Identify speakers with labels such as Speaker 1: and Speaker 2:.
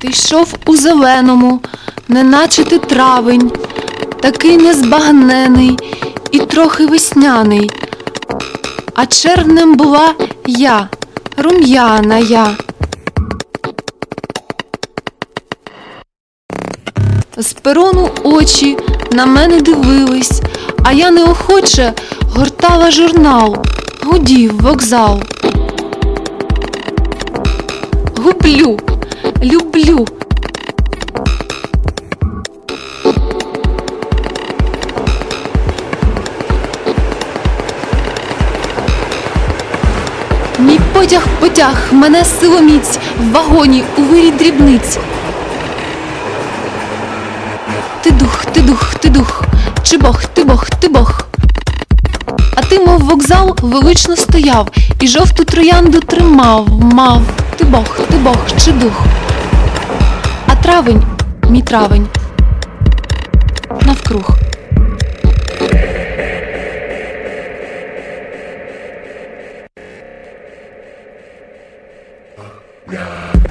Speaker 1: Ти йшов у зеленому, неначе ти травень, такий незбагнений і трохи весняний. А червнем була я, рум'яна я. З перону очі на мене дивились, а я неохоче гортала журнал, гудів вокзал. Гублю, люблю. Мій потяг потяг мене силоміць в вагоні у вирі дрібниць. Ти дух, ти дух, ти дух, чи бог, ти бог, ти бог. А ти, мов вокзал, велично стояв і жовту троянду тримав, мав. Ти бог, бог, чи дух. А травень, мій травень, навкруг.
Speaker 2: Yeah.